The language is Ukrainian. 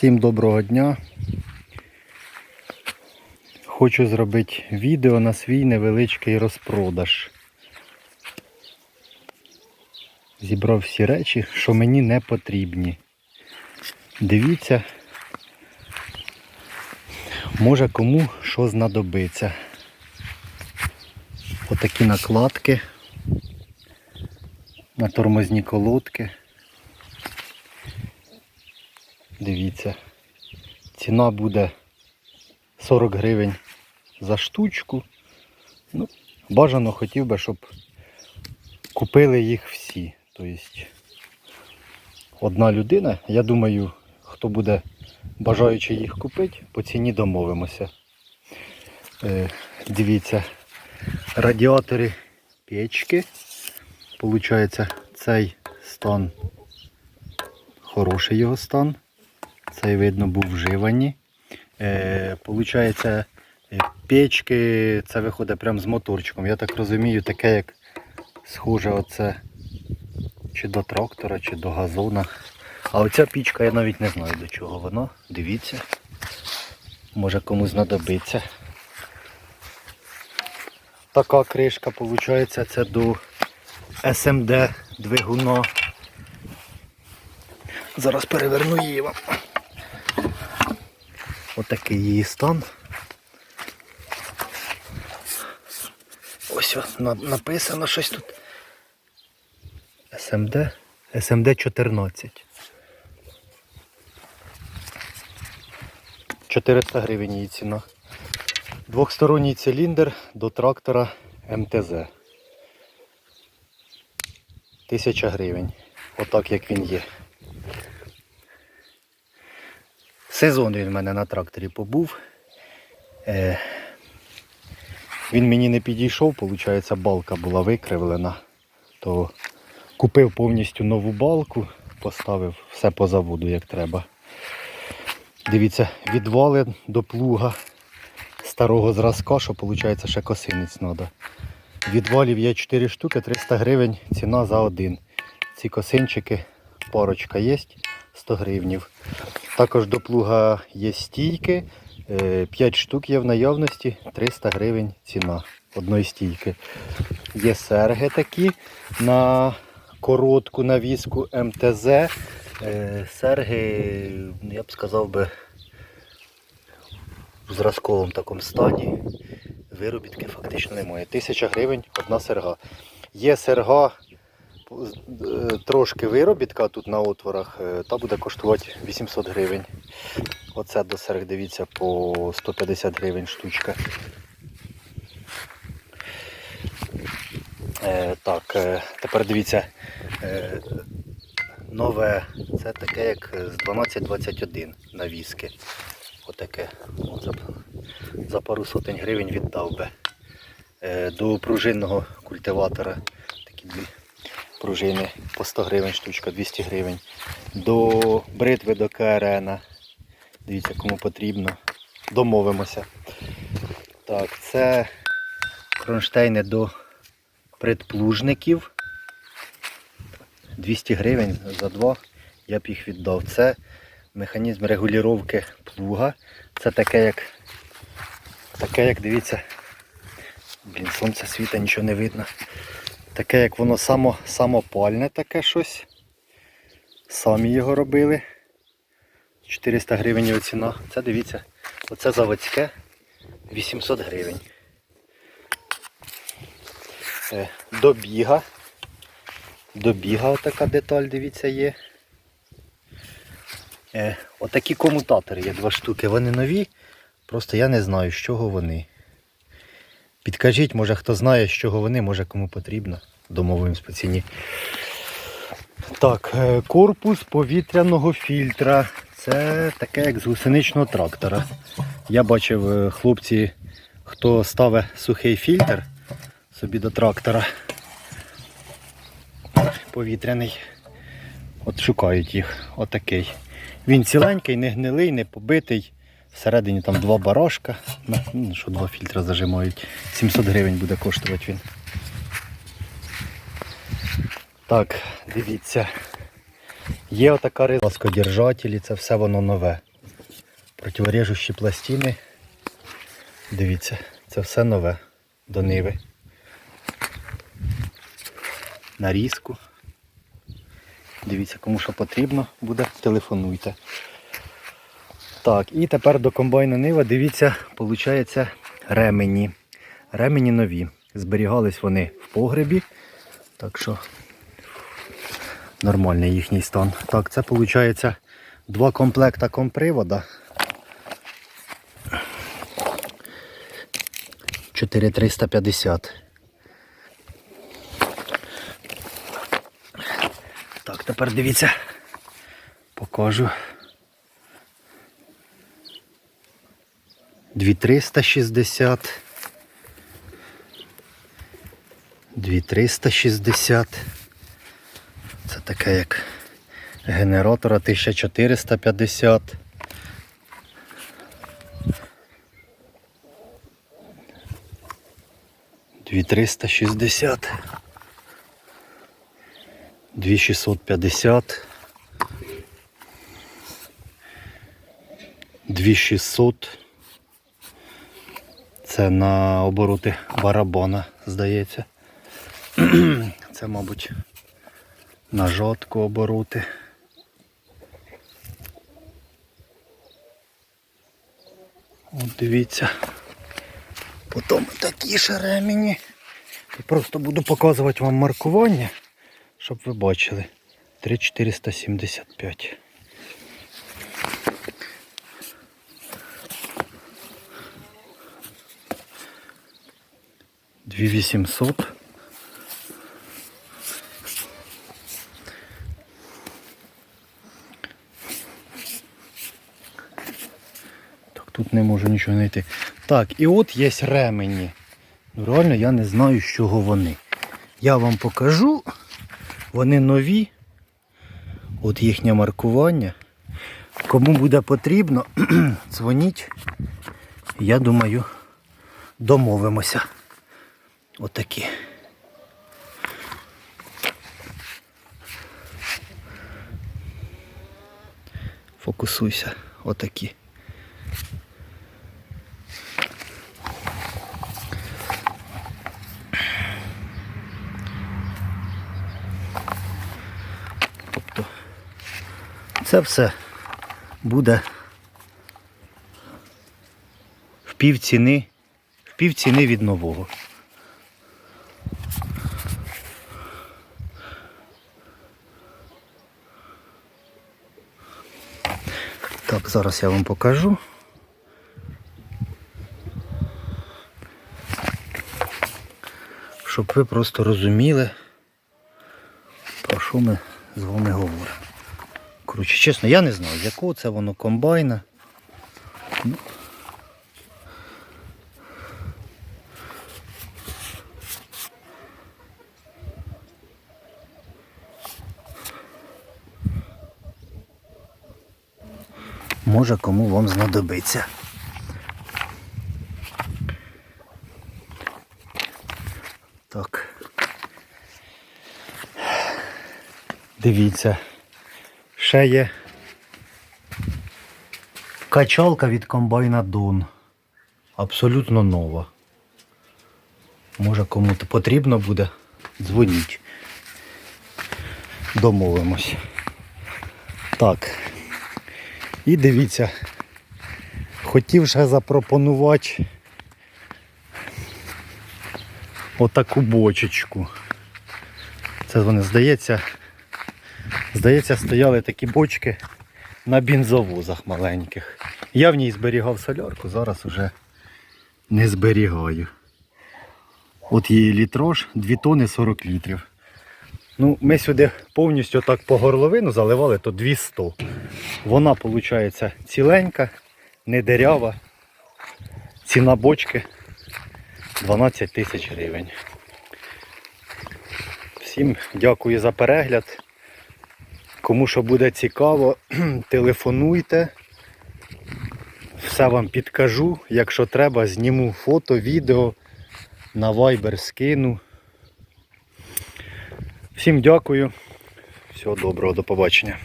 Всім доброго дня. Хочу зробити відео на свій невеличкий розпродаж. Зібрав всі речі, що мені не потрібні. Дивіться, може кому що знадобиться. Отакі накладки на тормозні колодки. Дивіться. Ціна буде 40 гривень за штучку. Ну, бажано хотів би, щоб купили їх всі. Тобто одна людина, я думаю, хто буде бажаючи їх купити, по ціні домовимося. Е, дивіться, радіатори печки. Получається, цей стан хороший його стан. Цей видно був вживані. Е, получається, е, печки, це виходить прямо з моторчиком. Я так розумію, таке як схоже оце чи до трактора, чи до газона. А оця пічка я навіть не знаю до чого вона. Дивіться. Може комусь знадобиться. Така кришка, виходить, це до SMD двигуна. Зараз переверну її вам. Отакий її стан. Ось написано щось тут. SMD. SMD 14. 400 гривень її ціна. Двохсторонній циліндр до трактора МТЗ. 1000 гривень. Отак як він є. Сезон він в мене на тракторі побув. Е, він мені не підійшов, виходить, балка була викривлена. То купив повністю нову балку, поставив все по заводу, як треба. Дивіться, відвали до плуга старого зразка, що виходить ще косинець треба. Відвалів є 4 штуки, 300 гривень ціна за один. Ці косинчики, парочка є, 100 гривнів. Також до плуга є стійки, 5 штук є в наявності, 300 гривень ціна одної стійки. Є серги такі на коротку навіску МТЗ. Е, Серги, я б сказав би, в зразковому такому стані. Виробітки фактично немає. Тисяча гривень одна серга. Є серга е, трошки виробітка тут на отворах, е, та буде коштувати 800 гривень. Оце до серг, дивіться, по 150 гривень штучка. Е, так, е, тепер дивіться. Е, нове, це таке як з 1221 навіски. Отаке. О, за, за пару сотень гривень віддав би. Е, до пружинного культиватора пружини по 100 гривень штучка, 200 гривень. До бритви до КРН. Дивіться, кому потрібно. Домовимося. Так, це кронштейни до предплужників. 200 гривень за два я б їх віддав. Це механізм регулювання плуга. Це таке як, таке як, дивіться, блін, сонце світа, нічого не видно. Таке як воно само, самопальне таке щось. Самі його робили. 400 гривень його ціна. Це дивіться, оце заводське 800 гривень. Е, До біга. До біга така деталь, дивіться, є. Е, отакі комутатори є два штуки. Вони нові. Просто я не знаю, з чого вони. Підкажіть, може хто знає, з чого вони, може кому потрібно. Домовуємось по ціні. Так, е, корпус повітряного фільтра. Це таке як з гусеничного трактора. Я бачив е, хлопці, хто ставить сухий фільтр собі до трактора. Повітряний. От шукають їх. Отакий. Він ціленький, не гнилий, не побитий. Всередині там два барашка. Ну, Що два фільтра зажимають. 700 гривень буде коштувати він. Так, дивіться. Є отака ласкодержателі, це все воно нове. Противорежущі пластини. Дивіться, це все нове до ниви. Нарізку. Дивіться, кому що потрібно буде, телефонуйте. Так, і тепер до комбайна Нива, дивіться, виходить ремені. Ремені нові. Зберігались вони в погребі. Так що нормальний їхній стан. Так, це виходить два комплекта компривода. 4350. Так, тепер дивіться. Покажу. 2360. 2360. Це таке як генератора 1450. Дві триста шістдесят. Дві шістсот п'ятдесят. Дві шістсот. Це на обороти барабана, здається. Це, мабуть, на жодку обороти. От дивіться. Потім такі ж ремені. Просто буду показувати вам маркування, щоб ви бачили. 3475. Дві вісімсот. Так, тут не можу нічого знайти. Так, і от є ремені. Ну, реально я не знаю, з чого вони. Я вам покажу. Вони нові. От їхнє маркування. Кому буде потрібно, дзвоніть. Я думаю, домовимося. Отакі. Фокусуйся. Отакі. Тобто це все буде в пів ціни, в пів ціни від нового. Зараз я вам покажу. Щоб ви просто розуміли, про що ми з вами говоримо. Коротше, чесно, я не знаю, якого це воно комбайна. Ну. Може кому вам знадобиться. Так. Дивіться. Ще є качалка від комбайна Дон. Абсолютно нова. Може кому то потрібно буде, дзвоніть. Домовимось. Так. І дивіться, хотів ще запропонувати отаку бочечку. Це вони, здається, здається, стояли такі бочки на бензовозах маленьких. Я в ній зберігав солярку, зараз уже не зберігаю. От її літрош 2 тони 40 літрів. Ну, ми сюди повністю так по горловину заливали, то 200. Вона, виходить, ціленька, не дерява. Ціна бочки 12 тисяч гривень. Всім дякую за перегляд. Кому що буде цікаво, телефонуйте. Все вам підкажу. Якщо треба, зніму фото, відео, на Viber скину. Всім дякую. Всього доброго, до побачення.